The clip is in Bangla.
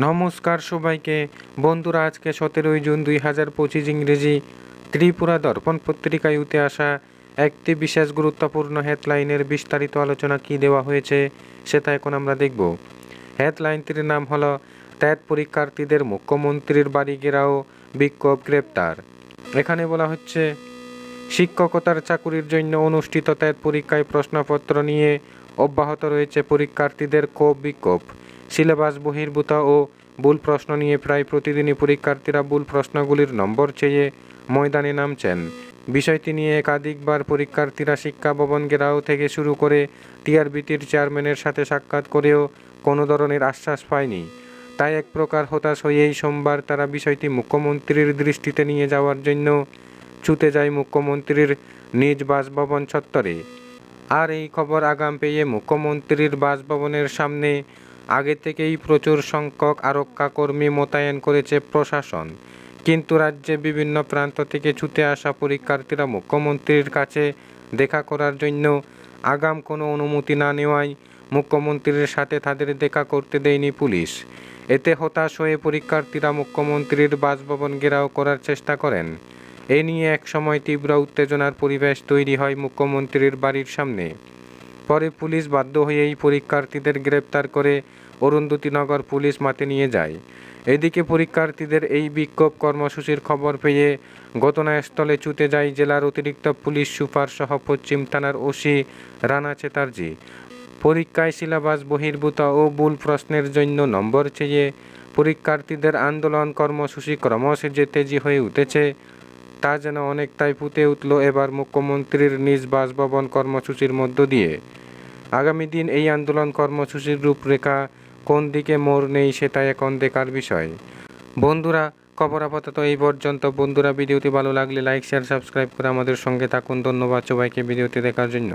নমস্কার সবাইকে। বন্ধুরা, আজকে সতেরোই জুন দুই হাজার পঁচিশ ইংরেজি ত্রিপুরা দর্পণ পত্রিকায় উঠে আসা একটি বিশেষ গুরুত্বপূর্ণ হেডলাইনের বিস্তারিত আলোচনা কি দেওয়া হয়েছে, সেটা এখন আমরা দেখব। হেডলাইনটির নাম হলো ত্যাত পরীক্ষার্থীদের মুখ্যমন্ত্রীর বাড়ি ঘেরাও, বিক্ষোভ, গ্রেপ্তার। এখানে বলা হচ্ছে, শিক্ষকতার চাকুরির জন্য অনুষ্ঠিত ত্যাত পরীক্ষায় প্রশ্নপত্র নিয়ে অব্যাহত রয়েছে পরীক্ষার্থীদের ক্ষোভ বিক্ষোভ সিলেবাস, বহির্ভূত ও ভুল প্রশ্ন নিয়ে প্রায় প্রতিদিনই পরীক্ষার্থীরা ভুল প্রশ্নগুলির নম্বর চেয়ে ময়দানে নামছেন। বিষয়টি নিয়ে একাধিকবার পরীক্ষার্থীরা শিক্ষা ভবন ঘেরাও থেকে শুরু করে টিআরবিটির চেয়ারম্যানের সাথে সাক্ষাৎ করেও কোনো ধরনের আশ্বাস পায়নি। তাই এক প্রকার হতাশ হয়েই সোমবার তারা বিষয়টি মুখ্যমন্ত্রীর দৃষ্টিতে নিয়ে যাওয়ার জন্য ছুটে যায় মুখ্যমন্ত্রীর নিজ বাসভবন চত্বরে। আর এই খবর আগাম পেয়ে মুখ্যমন্ত্রীর বাসভবনের সামনে আগে থেকেই প্রচুর সংখ্যক আরক্ষা কর্মী মোতায়েন করেছে প্রশাসন। কিন্তু রাজ্যে বিভিন্ন প্রান্ত থেকে ছুটে আসা পরীক্ষার্থীরা মুখ্যমন্ত্রীর কাছে দেখা করার জন্য আগাম কোনো অনুমতি না নেওয়ায় মুখ্যমন্ত্রীর সাথে তাদের দেখা করতে দেয়নি পুলিশ। এতে হতাশ হয়ে পরীক্ষার্থীরা মুখ্যমন্ত্রীর বাসভবন ঘেরাও করার চেষ্টা করেন। এ নিয়ে একসময় তীব্র উত্তেজনার পরিবেশ তৈরি হয় মুখ্যমন্ত্রীর বাড়ির সামনে। পরে পুলিশ বাধ্য হয়েই পরীক্ষার্থীদের গ্রেপ্তার করে অরুন্ধতিনগর পুলিশ মাঠে নিয়ে যায়। এদিকে পরীক্ষার্থীদের এই বিক্ষোভ কর্মসূচির খবর পেয়ে ঘটনাস্থলে ছুটে যায় জেলার অতিরিক্ত পুলিশ সুপার সহ পশ্চিম থানার ওসি রানা চেটার্জি পরীক্ষায় সিলেবাস বহির্ভূত ও ভুল প্রশ্নের জন্য নম্বর চেয়ে পরীক্ষার্থীদের আন্দোলন কর্মসূচি ক্রমশ যে তেজি হয়ে উঠেছে তা যেন অনেকটাই পুঁতে উঠল এবার মুখ্যমন্ত্রীর নিজ বাসভবন কর্মসূচির মধ্য দিয়ে। আগামী দিন এই আন্দোলন কর্মসূচির রূপরেখা কোন দিকে মোড় নেই সেটা এখন দেখার বিষয়। বন্ধুরা, খবর আপাতত এই পর্যন্ত। বন্ধুরা, ভিডিওটি ভালো লাগলে লাইক শেয়ার সাবস্ক্রাইব করে আমাদের সঙ্গে থাকুন। ধন্যবাদ সবাইকে ভিডিওটি দেখার জন্য।